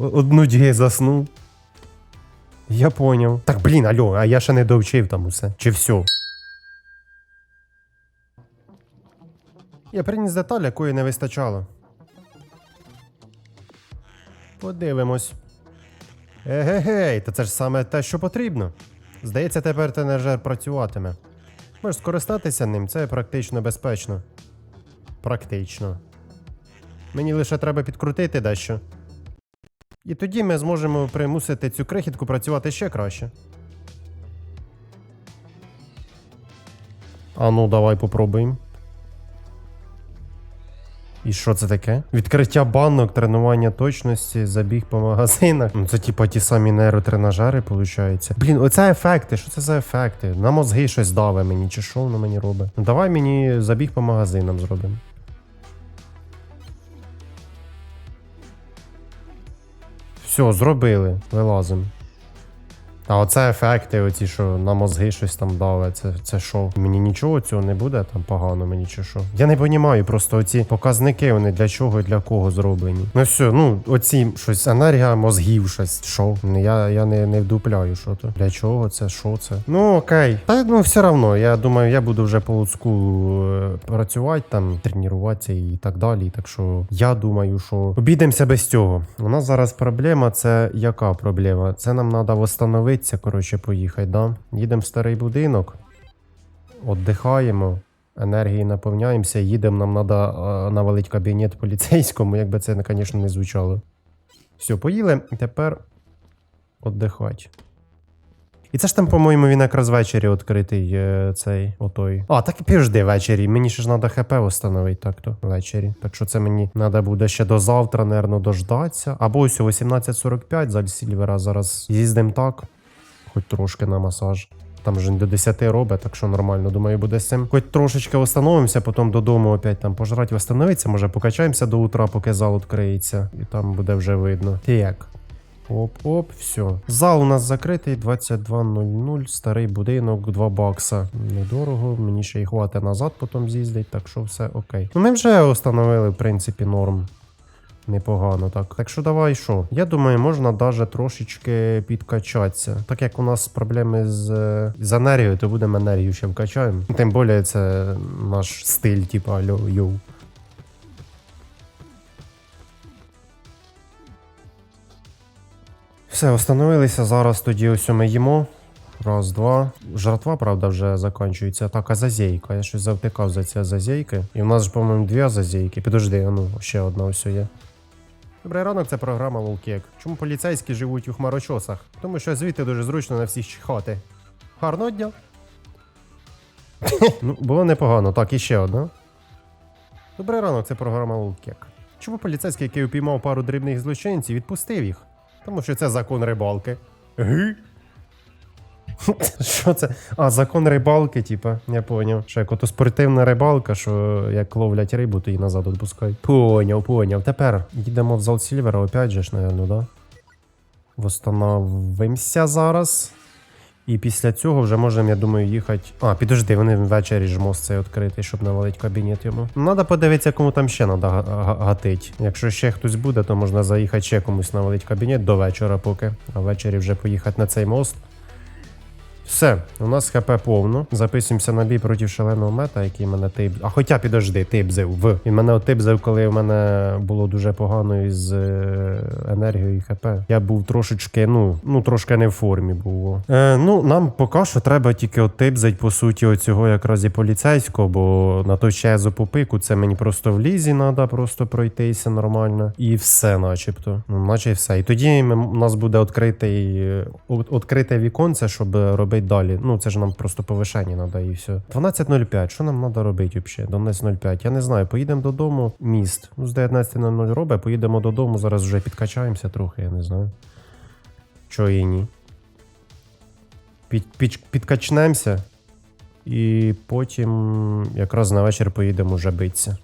одну дє заснув. Я поняв. Так, блін, алло, а я ще не довчив там усе. Чи все? Я приніс деталь, якої не вистачало. Подивимось. Егегей, та це ж саме те, що потрібно. Здається, тепер тренажер працюватиме. Можеш скористатися ним, це практично безпечно. Практично. Мені лише треба підкрутити дещо. І тоді ми зможемо примусити цю крихітку працювати ще краще. А ну, давай попробуємо. І що це таке? Відкриття банок, тренування точності, забіг по магазинах. Ну це типа ті самі нейротренажери, виходить. Блін, оце ефекти. Що це за ефекти? На мозги щось даве мені, чи що воно мені робить? Ну давай мені забіг по магазинам зробимо. Все, зробили, вилазимо. А оце ефекти, оці, що на мозги щось там даве, це, це що? Мені нічого цього не буде там погано, мені чи що. Я не розумію, просто оці показники, вони для чого і для кого зроблені. Ну все, ну оці щось, енергія мозгів, щось, що? Ну, Я, я не, не вдупляю, що то. Для чого це, що це? Ну окей. Та ну все одно, я думаю, я буду вже по луцку е, працювати, там, тренуватися і так далі. Так що я думаю, що обійдемося без цього. У нас зараз проблема це яка проблема? Це нам треба восстановитися, коротше, поїхати, да? Їдемо в старий будинок, віддихаємо. Енергії наповняємося, їдемо, нам треба навалити кабінет поліцейському, як би це, звісно, не звучало. Все, поїли, тепер віддихати. І це ж там, по-моєму, він якраз ввечері відкритий е, цей отой. А, так і піжди ввечері. Мені ж треба ХП встановити так-то ввечері. Так що це мені треба буде ще до завтра, напевно, дождатися. Або ось о 18.45 за Сільвера зараз їздимо так, хоч трошки на масаж. Там же до 10 робить, так що нормально, думаю, буде з цим. Хоч трошечки встановимося, потім додому опять там пожрати, восстановиться, може покачаємося до утра, поки зал відкриється, і там буде вже видно. Так. Оп-оп, все. Зал у нас закритий, 22.00, старий будинок, 2 бакса. Недорого, мені ще й хватить назад потім з'їздить, так що все окей. Ну ми вже встановили, в принципі, норм. Непогано так. Так що давай що? Я думаю, можна даже трошечки підкачатися. Так як у нас проблеми з, е, з енергією, то будемо енергію ще вкачаємо. Тим більше це наш стиль, типа йоу. Все, встановилися. Зараз тоді ось ми їмо. Раз, два. Жратва, правда, вже закінчується. Так, а зазейка. Я щось завтикав за ці зазейки. І в нас ж, по-моєму, дві зазейки. Підожди, а ну, ще одна ось є. Добрий ранок, це програма Лолкек. Чому поліцейські живуть у хмарочосах? Тому що звідти дуже зручно на всіх чихати. Гарного дня. ну, було непогано. Так, і ще одна. Добрий ранок, це програма Лолкек. Чому поліцейський, який упіймав пару дрібних злочинців, відпустив їх? Тому що це закон рибалки. Ги? Що це? А, закон рибалки, типа, я поняв. Що як ото спортивна рибалка, що як ловлять рибу, то її назад відпускають. Поняв, поняв. Тепер їдемо в зал Сільвера, опять же ж, напевно, да? Восстановимося зараз. І після цього вже можемо, я думаю, їхати. А, підожди, вони ввечері ж мост цей відкритий, щоб навалити кабінет йому. Надо подивитися, кому там ще треба гатить. Якщо ще хтось буде, то можна заїхати ще комусь навалити кабінет до вечора поки. А ввечері вже поїхати на цей мост. Все, у нас ХП повно. Записуємося на бій проти шаленого мета, який мене тип. А хоча підожди, типзив в. Він мене отипзив, коли в мене було дуже погано із е, енергією і ХП. Я був трошечки, ну, ну трошки не в формі був. Е, ну, нам поки що треба тільки отипзить, по суті, оцього якраз і поліцейського, бо на той чезу по пику це мені просто в лізі треба просто пройтися нормально. І все, начебто. Ну, наче все. І тоді ми, у нас буде е, відкрите віконце, щоб робити далі. Ну, це ж нам просто повишення треба і все. 12.05. Що нам треба робити взагалі? До 12.05. Я не знаю. Поїдемо додому. Міст. Ну, з 19.00 робить, поїдемо додому. Зараз вже підкачаємося трохи, я не знаю. Чого і ні. Під, під, підкачнемося. І потім якраз на вечір поїдемо вже битися.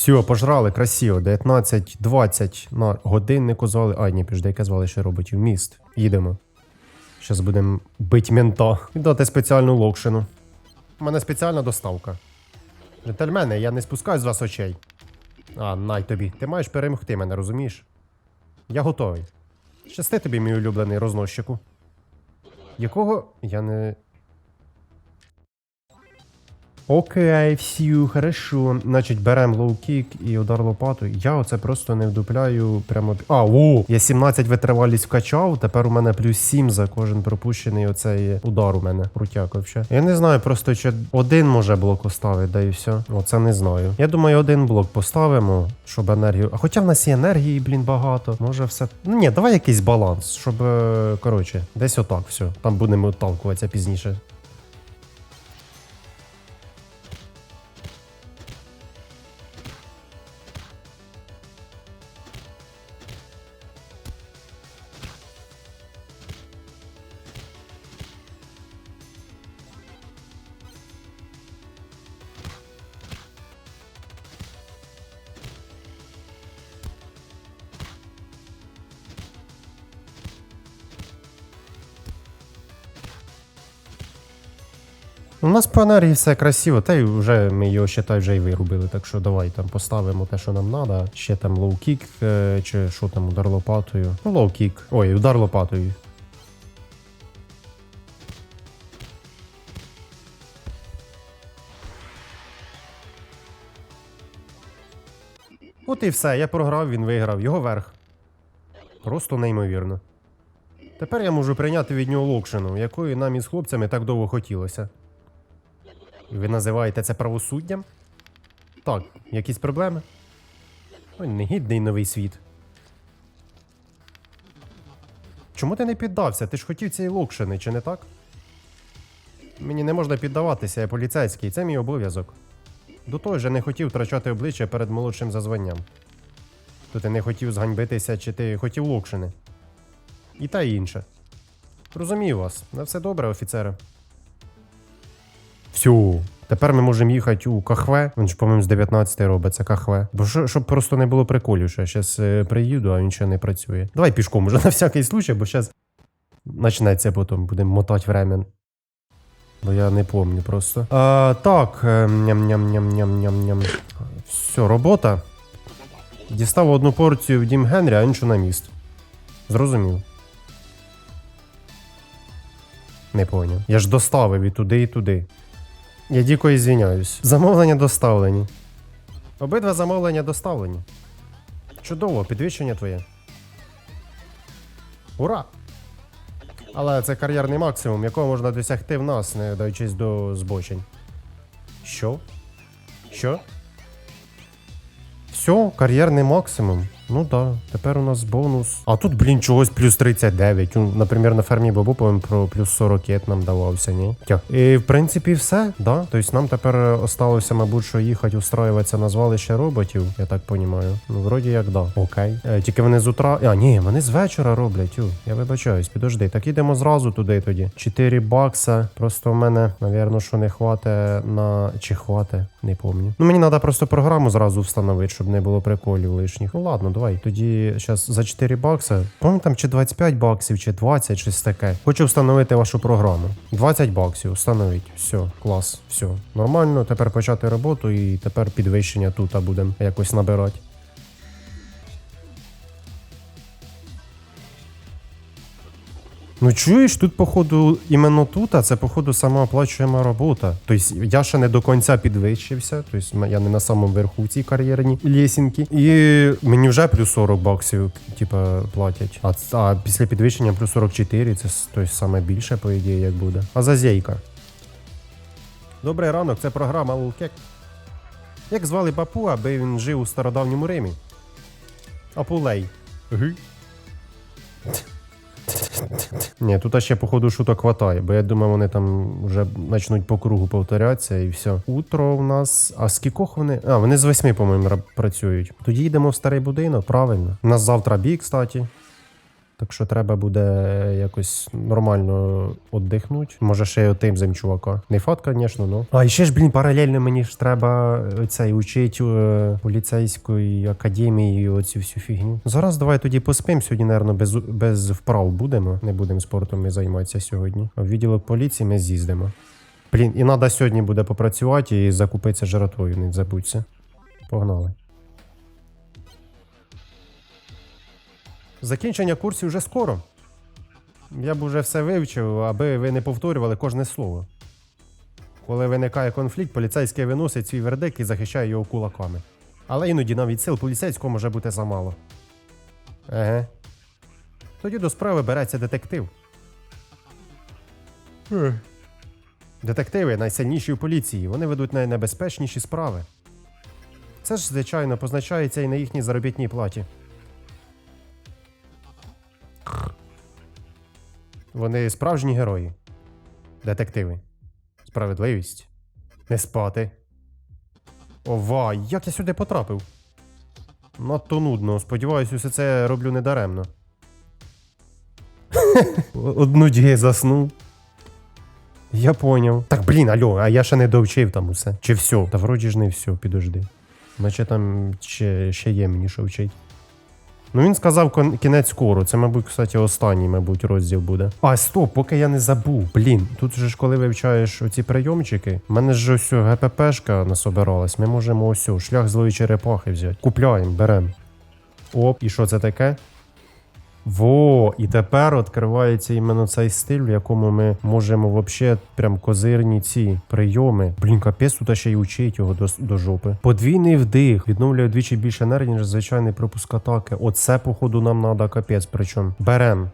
Все, пожрали, красиво. 19.20 на годиннику звали. А, ні, піжди, яке звали, що робить в міст. Їдемо. Зараз будемо бить мента. І дати спеціальну локшину. У мене спеціальна доставка. Джентльмени, я не спускаю з вас очей. А, най тобі. Ти маєш перемогти мене, розумієш? Я готовий. Щасти тобі, мій улюблений розносчику. Якого я не. Окей, всю, хорошо. Значить, беремо лоу-кік і удар лопатою. Я оце просто не вдупляю прямо. А, о! Я 17 витривалість вкачав, тепер у мене плюс 7 за кожен пропущений оцей удар у мене. Крутяк вообще. Я не знаю, просто чи один може блок поставити, да і все. Оце не знаю. Я думаю, один блок поставимо, щоб енергію. А хоча в нас і енергії, блін, багато. Може все. Ну ні, давай якийсь баланс, щоб. е, Коротше, десь отак все. Там будемо отталкуватися пізніше. У нас по енергії все красиво, та й вже ми його ще та вже й вирубили, так що давай там поставимо те, що нам треба. Ще там лоу-кік, е, чи що там, удар лопатою. Ну, лоу-кік. Ой, удар лопатою. От і все, я програв, він виграв, його верх. Просто неймовірно. Тепер я можу прийняти від нього локшину, якої нам із хлопцями так довго хотілося. І ви називаєте це правосуддям? Так, якісь проблеми? Ой, негідний новий світ. Чому ти не піддався? Ти ж хотів цієї локшини, чи не так? Мені не можна піддаватися, я поліцейський, це мій обов'язок. До того ж, я не хотів втрачати обличчя перед молодшим за званням. То ти не хотів зганьбитися, чи ти хотів локшини. І та інше. Розумію вас. На все добре, офіцере. Всю. Тепер ми можемо їхати у Кахве. Він ж, по-моєму, з 19 робиться Кахве. Бо що, щоб просто не було приколів, зараз приїду, а він ще не працює. Давай пішком уже на всякий случай, бо зараз почнеться потім, будемо мотати времен. Бо я не помню просто. А, так, е, ням-ням-ням-ням-ням-ням. Все, робота. Дістав одну порцію в дім Генрі, а іншу на міст. Зрозумів. Не поняв. Я ж доставив і туди, і туди. Я дико ізвиняюсь. Замовлення доставлені. Обидва замовлення доставлені. Чудово, підвищення твоє. Ура! Але це кар'єрний максимум, якого можна досягти в нас, не даючись до збочень. Що? Що? Все, кар'єрний максимум. Ну да, тепер у нас бонус. А тут, блін, чогось плюс 39. Ну, наприклад, на фермі Бабу, про плюс 40 нам давався, ні? Тя. І в принципі все, да. Тобто нам тепер осталося, мабуть, що їхати устроюватися на звалище роботів, я так понімаю. Ну, вроді як да. Окей. Е, тільки вони з утра. А, ні, вони з вечора роблять. Ю, я вибачаюсь, підожди. Так ідемо зразу туди тоді. 4 бакса. Просто в мене, навірно, що не хвате на. Чи хвате, не помню. Ну мені треба просто програму зразу встановити, щоб не було приколів лишніх. Ну ладно, давай. Тоді зараз за 4 бакса. По-моєму, там чи 25 баксів, чи 20, щось таке. Хочу встановити вашу програму. 20 баксів, встановіть. Все, клас, все. Нормально. Тепер почати роботу і тепер підвищення тут будемо якось набирати. Ну чуєш, тут, походу, іменно тут, а це, походу, самооплачуєма робота. Тобто я ще не до кінця підвищився, тобто я не на самому верху в цій кар'єрній лісінки. І мені вже плюс 40 баксів, типа, платять. А, а після підвищення плюс 44, це тобто, саме більше, по ідеї, як буде. А зазейка. Добрий ранок, це програма Лулкек. Як звали папу, аби він жив у стародавньому Римі? Апулей. Ги. Ні, тут ще, походу, шуток хватає, бо я думаю, вони там вже почнуть по кругу повторятися і все. Утро у нас. А скількох вони? А, вони з восьми, по-моєму, працюють. Тоді йдемо в старий будинок, правильно. У нас завтра бій, кстати. Так що треба буде якось нормально віддихнути. Може, ще й отимзем чувака. Не факт, звісно, ну. А і ще ж, блін, паралельно мені ж треба е, цей учить е, поліцейської академії оцю всю фігню. Зараз давай тоді поспим. Сьогодні, напевно, без, без вправ будемо. Не будемо спортом ми займатися сьогодні. А в відділок поліції ми з'їздимо. Блін, і треба сьогодні буде попрацювати і закупитися жратвою, не забудься. Погнали. Закінчення курсів вже скоро. Я б уже все вивчив, аби ви не повторювали кожне слово. Коли виникає конфлікт, поліцейський виносить свій вердикт і захищає його кулаками. Але іноді навіть сил поліцейського може бути замало. Еге. Тоді до справи береться детектив. Детективи найсильніші у поліції, вони ведуть найнебезпечніші справи. Це ж, звичайно, позначається і на їхній заробітній платі. Вони справжні герої. Детективи. Справедливість. Не спати. Ова, як я сюди потрапив? Надто нудно. Сподіваюсь, усе це роблю недаремно. Одну дії заснув. Я поняв. Так, блін, алло, а я ще не довчив там усе. Чи все? Та вроді ж не все, підожди. Наче там ще, ще є мені що вчить. Ну він сказав кінець скоро. Це, мабуть, кстати, останній, мабуть, розділ буде. А, стоп, поки я не забув. Блін, тут же ж коли вивчаєш оці прийомчики, в мене ж ось ГППшка насобиралась. Ми можемо ось шлях злої черепахи взяти. Купляємо, беремо. Оп, і що це таке? Во, і тепер відкривається іменно цей стиль, в якому ми можемо вообще прям козирні ці прийоми. Блін, капець тут ще й учить його до, до жопи. Подвійний вдих відновлює вдвічі більше енергії, ніж звичайний пропуск атаки. Оце, походу, нам треба капець. Причому берем.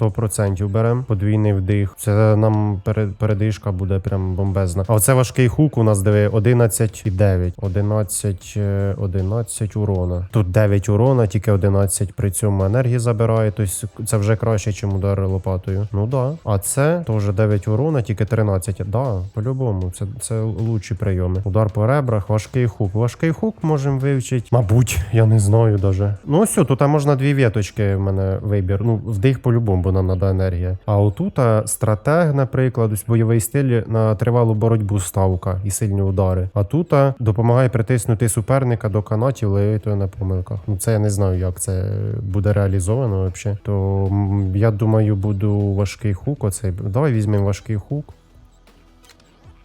100% берем. Подвійний вдих. Це нам передишка буде прям бомбезна. А оце важкий хук у нас диви 11 і 9. 11, е, 11 урона. Тут 9 урона, тільки 11 при цьому енергії забирає. Тобто це вже краще, ніж удар лопатою. Ну да. А це теж 9 урона, тільки 13. Да, по-любому. Це, це лучші прийоми. Удар по ребрах, важкий хук. Важкий хук можемо вивчити. Мабуть, я не знаю даже. Ну ось, тут можна дві віточки в мене вибір. Ну, вдих по-любому, бо нам треба енергія. А отут стратег, наприклад, ось бойовий стиль на тривалу боротьбу ставка і сильні удари. А тут допомагає притиснути суперника до канатів, лейтою на помилках. Ну це я не знаю, як це буде реалізовано взагалі. То я думаю, буду важкий хук. Оцей. Давай візьмемо важкий хук.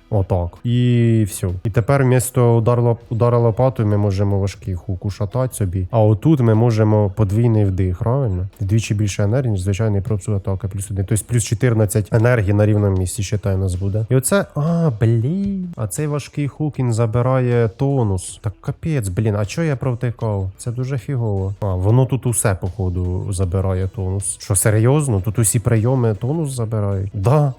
Отак. І все. І тепер вмісто удар, удара лопатою ми можемо важкий хук ушатати собі. А отут ми можемо подвійний вдих, правильно? Вдвічі більше енергії, ніж звичайний пропуск атаки плюс один. Тобто плюс 14 енергії на рівному місці, считай, нас буде. І оце. А, блін. А цей важкий хук він забирає тонус. Так капець, блін, а чого я провтикав? Це дуже фігово. А, воно тут усе, походу, забирає тонус. Що серйозно? Тут усі прийоми тонус забирають? Да.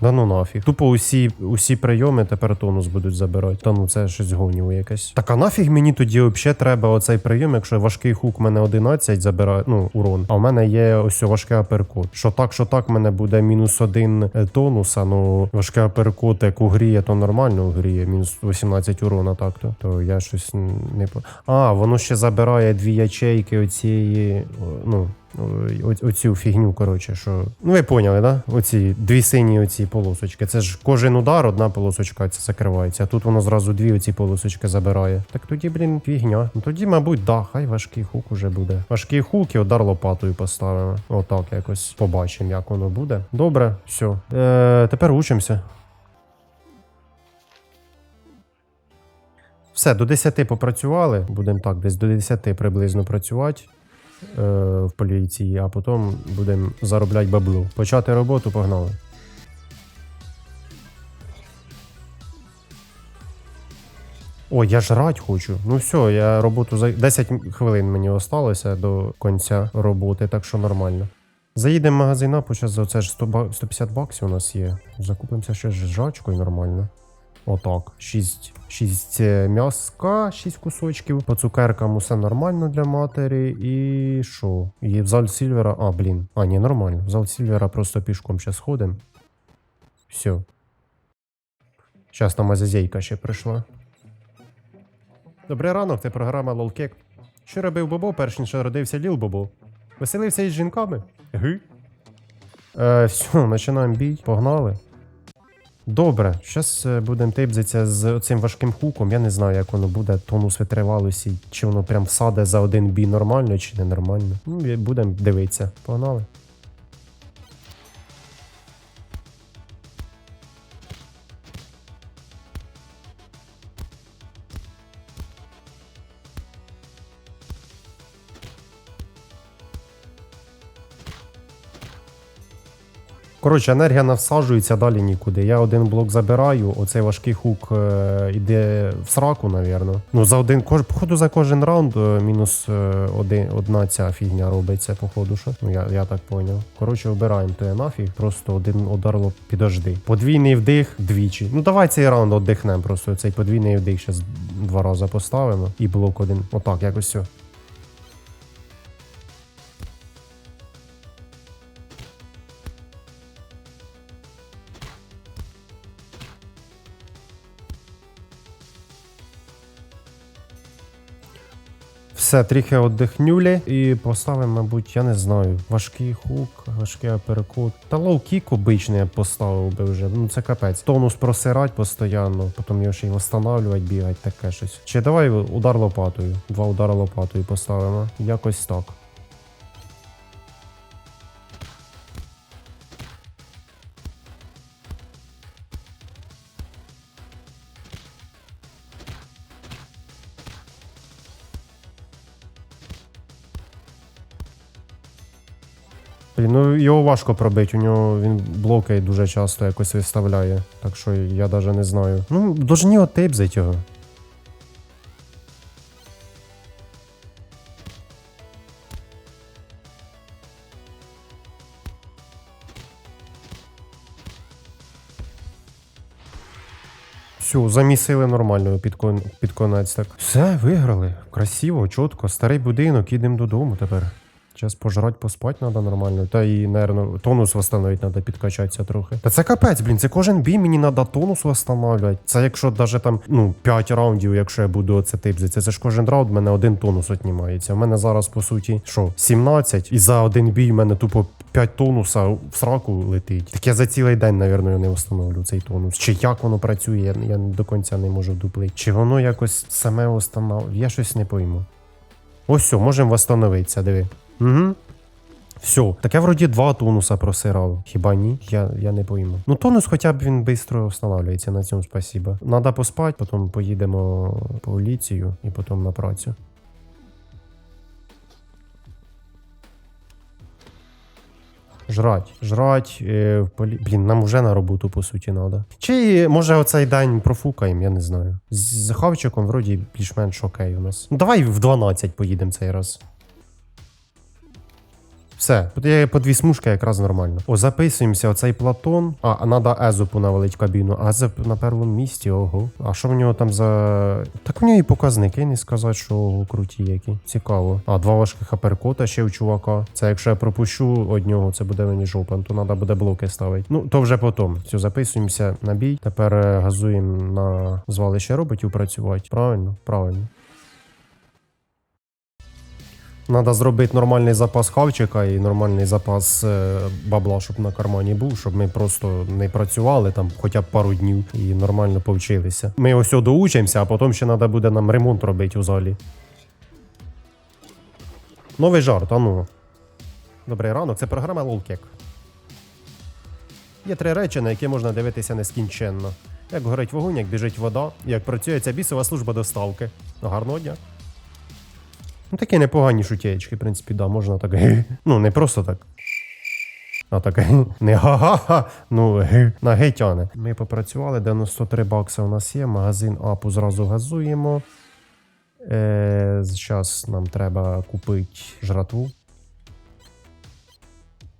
Да ну нафіг. Тупо усі, усі прийоми тепер тонус будуть забирати. Та ну це щось гоніло якесь. Так а нафіг мені тоді взагалі треба оцей прийом, якщо важкий хук мене 11 забирає, ну, урон. А в мене є ось важкий аперкот. Що так, що так, мене буде мінус один е, тонуса, ну важкий аперкот, як угріє, то нормально угріє, мінус 18 урона, так то. То я щось не. А, воно ще забирає дві ячейки оцієї, ну. Оцю фігню, коротше, що. Ну, ви поняли, да? Оці дві сині оці полосочки. Це ж кожен удар, одна полосочка це закривається. А тут воно зразу дві оці полосочки забирає. Так тоді, блін, фігня. Ну тоді, мабуть, да, хай важкий хук уже буде. Важкий хук і удар лопатою поставимо. Отак якось побачимо, як воно буде. Добре, все. Е, тепер учимося. Все, до 10 попрацювали. Будемо так, десь до 10 приблизно працювати в поліції, а потім будемо заробляти бабло. Почати роботу, погнали. Ой, я жрать хочу. Ну все, я роботу за 10 хвилин мені осталося до кінця роботи, так що нормально. Заїдемо в магазин, а зараз за це ж 100 ба- 150 баксів у нас є. Закупимося ще жрачкою нормально. Отак. 6, 6 м'яска, 6 кусочків. По цукеркам усе нормально для матері. І що? І в зал Сільвера. А, блін. А, ні, нормально. В зал Сільвера просто пішком ще сходимо. Все. Зараз там Азазейка ще прийшла. Добрий ранок, це програма Лолкек. Що робив Бобо, перш ніж родився Ліл Бобо? Веселився із жінками? Ги. Е, все, починаємо бій. Погнали. Добре, зараз будемо типзитися з цим важким хуком. Я не знаю, як воно буде, тонус витривалості, чи воно прям всаде за один бій нормально, чи ненормально. Ну, будемо дивитися. Погнали. Коротше, енергія навсаджується далі нікуди. Я один блок забираю, оцей важкий хук е, іде в сраку, навірно. Ну, за один кож, походу, за кожен раунд е, мінус е, один, одна ця фігня робиться, походу, що. Ну, я, я так поняв. Коротше, обираємо то я нафіг, просто один ударило підожди. Подвійний вдих двічі. Ну давай цей раунд віддихнемо. Просто цей подвійний вдих зараз два рази поставимо. І блок один. Отак, якось все. Все, трохи оддихнюлі і поставимо, мабуть, я не знаю, важкий хук, важкий аперкут. Та лоу-кік обичний я поставив би вже. Ну це капець. Тонус просирать постійно, потім його ще й встановлювати, бігати, таке щось. Чи давай удар лопатою. Два удара лопатою поставимо. Якось так. Його важко пробити, у нього він блоки дуже часто якось виставляє. Так що я навіть не знаю. Ну, должні отипзить його. Все, замісили нормально під, кон... під конець так. Все, виграли. Красиво, чітко. Старий будинок, їдемо додому тепер. Зараз пожрать, поспати треба нормально. Та і, наверно, тонус восстановити треба підкачатися трохи. Та це капець, блін, це кожен бій мені треба тонус восстановлювати. Це якщо навіть там, ну, 5 раундів, якщо я буду оце типзити, це ж кожен раунд в мене один тонус отнімається. У мене зараз, по суті, що, 17, і за один бій в мене тупо 5 тонуса в сраку летить. Так я за цілий день, напевно, не встановлю цей тонус. Чи як воно працює, я, до кінця не можу вдуплити. Чи воно якось саме встановлює, я щось не пойму. Ось все, можемо восстановитися, диви. Угу. Все, таке вроді два тонуса просирав. Хіба ні? Я, я не пойму. Ну, тонус хоча б він швидко встановлюється, на цьому спасибо. Надо поспати, потім поїдемо поліцію і потім на працю. Жрать, жрать, е, полі... Блін, нам вже на роботу, по суті, треба. Чи може оцей день профукаємо, я не знаю. З, з хавчиком вроді більш-менш окей у нас. Ну, давай в 12 поїдемо цей раз. Все, є по дві смужки якраз нормально. О, записуємося, оцей Платон. А, а треба Езопу навалить кабіну. А Езоп на першому місці, ого. А що в нього там за. Так у нього і показники, не сказати, що ого, круті які. Цікаво. А, два важких аперкота ще у чувака. Це якщо я пропущу одного, це буде мені жопа, то треба буде блоки ставити. Ну, то вже потім. Все, записуємося на бій. Тепер е, газуємо на звалище роботів працювати. Правильно? Правильно. Надо зробити нормальний запас хавчика і нормальний запас е, бабла, щоб на кармані був, щоб ми просто не працювали там хоча б пару днів і нормально повчилися. Ми ось доучимося, а потім ще треба буде нам ремонт робити у залі. Новий жарт, а ну. Добрий ранок, це програма Лолкек. Є три речі, на які можна дивитися нескінченно. Як горить вогонь, як біжить вода, як працює ця бісова служба доставки. Гарного дня. Ну, такі непогані шутєчки, в принципі, да, можна так. Ну, не просто так. А так не га-га-га, ну на гей тяне. Ми попрацювали, 93 бакса у нас є, магазин Апу зразу газуємо. Е, зараз нам треба купити жратву.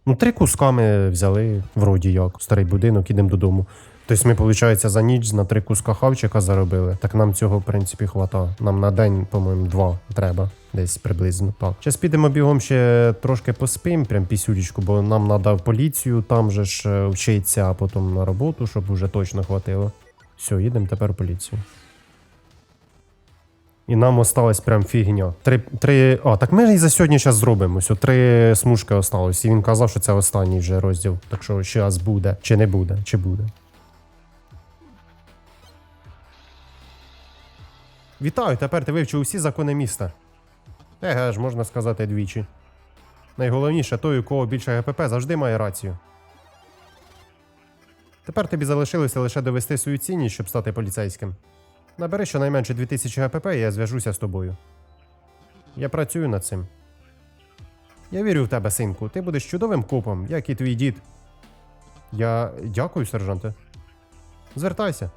Ну, три куска ми взяли, вроді як, старий будинок, ідемо додому. Тобто ми, виходить, за ніч на три куска хавчика заробили. Так нам цього, в принципі, хвата. Нам на день, по-моєму, два треба. Десь приблизно. Так. Зараз підемо бігом ще трошки поспим, прям пісюлечку, бо нам треба в поліцію, там же ж е, вчитися, а потім на роботу, щоб уже точно хватило. Все, їдемо тепер поліцію. І нам осталась прям фігня. Три, три... А, так ми ж і за сьогодні зараз зробимо. Ось три смужки осталось. І він казав, що це останній вже розділ. Так що зараз буде. Чи не буде, чи буде. Вітаю, тепер ти вивчив усі закони міста. Еге ж, можна сказати двічі. Найголовніше, той, у кого більше ГПП, завжди має рацію. Тепер тобі залишилося лише довести свою цінність, щоб стати поліцейським. Набери щонайменше 2000 ГПП, і я зв'яжуся з тобою. Я працюю над цим. Я вірю в тебе, синку. Ти будеш чудовим копом, як і твій дід. Я дякую, сержанте. Звертайся.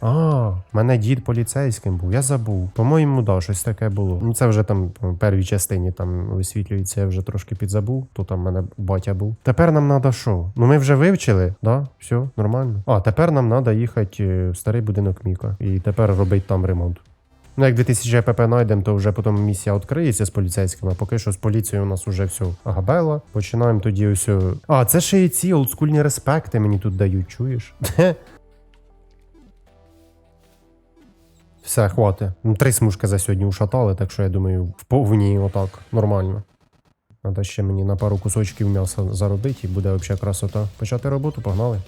А, мене дід поліцейським був, я забув. По-моєму, да, щось таке було. Ну, це вже там в першій частині там висвітлюється, я вже трошки підзабув, то там мене батя був. Тепер нам треба що? Ну ми вже вивчили, да? Все, нормально. А, тепер нам треба їхати е, в старий будинок Міка. І тепер робити там ремонт. Ну, як 2000 АПП знайдемо, то вже потім місія відкриється з поліцейськими, а поки що з поліцією у нас вже все габела. Починаємо тоді ось. А, це ще і ці олдскульні респекти мені тут дають, чуєш? Все, хватить. Ну, Три смужки за сьогодні ушатали, так що я думаю, в повній отак нормально. Треба ще мені на пару кусочків м'яса заробити і буде взагалі красота. Почати роботу, погнали.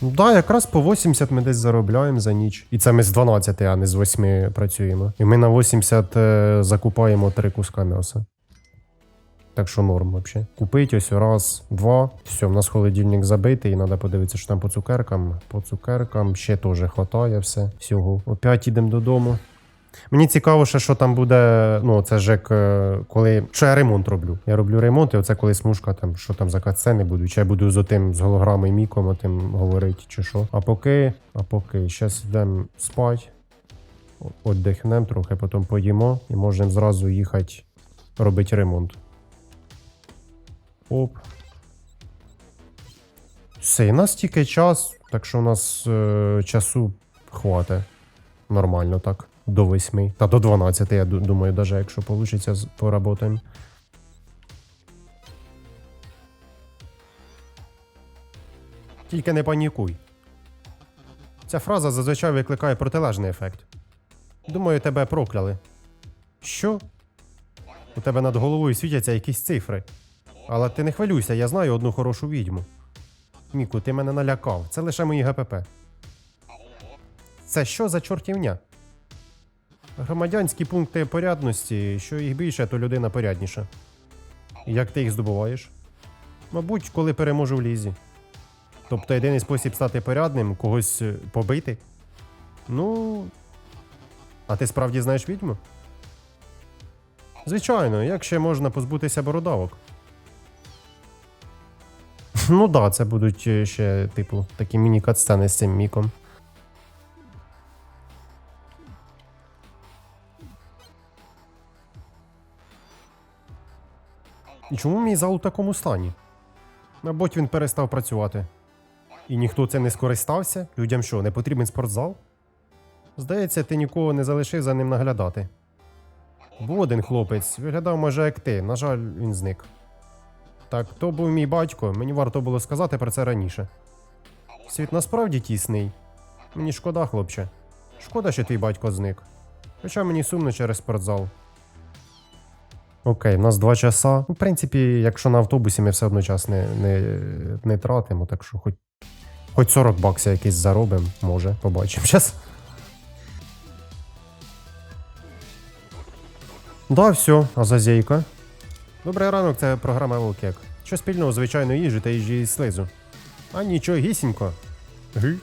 Ну да, якраз по 80 ми десь заробляємо за ніч. І це ми з 12, а не з 8 працюємо. І ми на 80 е, закупаємо три куска м'яса. Так що норм взагалі. Купить ось раз, два. Все, в нас холодильник забитий, і треба подивитися, що там по цукеркам. По цукеркам ще теж хватає все. Всього. Опять ідемо додому. Мені цікаво, ще, що там буде. Ну, це ж як е, коли. Що я ремонт роблю. Я роблю ремонт, і оце коли смужка, там, що там за катсцени будуть. Чи я буду з отим з голограмою Міком отим говорити, чи що. А поки, а поки, зараз йдемо спать. Отдихнемо трохи, потім поїмо і можемо зразу їхати робити ремонт. Оп. Все, і нас тільки час, так що у нас е, часу хватить. Нормально так. До 8. Та до 12, я думаю, навіть якщо вийде, поработаємо. Тільки не панікуй. Ця фраза зазвичай викликає протилежний ефект. Думаю, тебе прокляли. Що? У тебе над головою світяться якісь цифри. Але ти не хвилюйся, я знаю одну хорошу відьму. Міку, ти мене налякав. Це лише мої ГПП. Це що за чортівня? Громадянські пункти порядності, що їх більше, то людина порядніша. Як ти їх здобуваєш? Мабуть, коли переможу в лізі. Тобто єдиний спосіб стати порядним когось е, побити? Ну. А ти справді знаєш відьму? Звичайно, як ще можна позбутися бородавок? Ну да, це будуть е, ще, типу, такі міні-катсцени з цим міком. І чому мій зал у такому стані? Мабуть, він перестав працювати. І ніхто це не скористався? Людям що, не потрібен спортзал? Здається, ти нікого не залишив за ним наглядати. Був один хлопець, виглядав може як ти, на жаль, він зник. Так, то був мій батько, мені варто було сказати про це раніше. Світ насправді тісний. Мені шкода, хлопче. Шкода, що твій батько зник. Хоча мені сумно через спортзал. Окей, у нас два часа. В принципі, якщо на автобусі ми все одно час не, не, не тратимо, так що хоч, хоч 40 баксів якийсь заробимо, може, побачимо зараз. Да, все, Азазейка. Добрий ранок, це програма Волкек. Що спільного звичайної їжі та їжі із слизу? А нічого гісінько. Ги.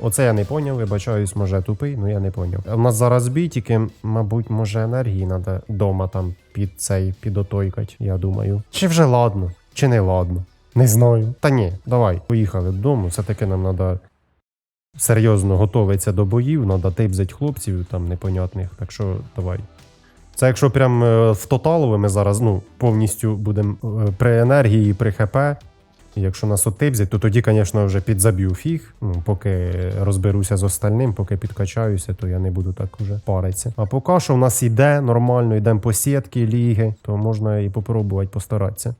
Оце я не поняв, вибачаюсь, може тупий, ну я не поняв. У нас зараз бій, тільки, мабуть, може енергії треба дома там під цей підотойкать, я думаю. Чи вже ладно, чи не ладно. Не знаю. Та ні, давай, поїхали додому. Все-таки нам треба серйозно готуватися до боїв, треба типзать хлопців там непонятних. Так що давай. Це якщо прям е, в тоталове ми зараз ну, повністю будемо е, при енергії, при ХП. Якщо нас отипзять, то тоді, звісно, вже підзаб'ю фіг. Ну, поки розберуся з остальним, поки підкачаюся, то я не буду так уже паритися. А поки що в нас іде нормально, йдемо по сітки ліги, то можна і попробувати постаратися.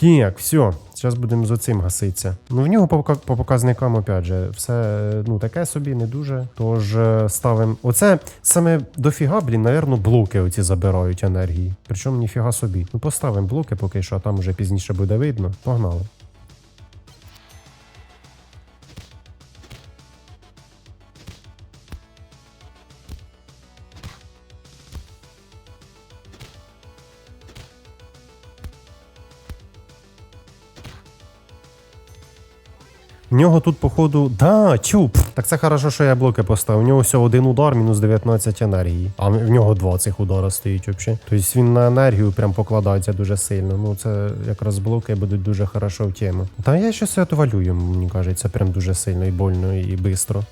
Так, все, зараз будемо з оцим гаситися. Ну, в нього по, по показникам, опять же, все ну, таке собі, не дуже. Тож е, ставимо. Оце саме дофіга, блін, навірно, блоки оці забирають енергії. Причому ніфіга собі. Ну, поставимо блоки поки що, а там вже пізніше буде видно. Погнали. В нього тут, походу, да, тюп. так це хорошо, що я блоки поставив. У нього всього один удар, мінус 19 енергії. А в нього два цих удара стоїть взагалі. Тобто він на енергію прям покладається дуже сильно. Ну це якраз блоки будуть дуже хорошо в тему. Та я щось отвалюю, мені кажеться, прям дуже сильно і больно, і швидко.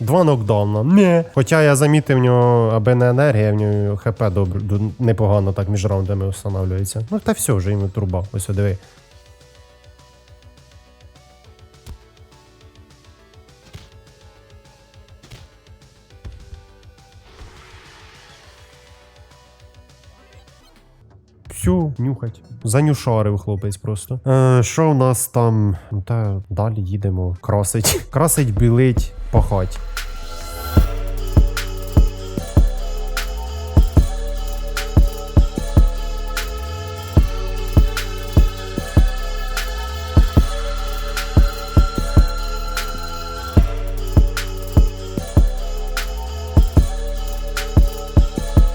Два нокдауна. Не. Хоча я замітив в нього, аби не енергія, в нього ХП добре, непогано так між раундами встановлюється. Ну та все, вже йому труба. Ось диви. Все. Занюшарив хлопець просто. Е, що у нас там? Та далі їдемо. Красить. Красить, білить, пахать.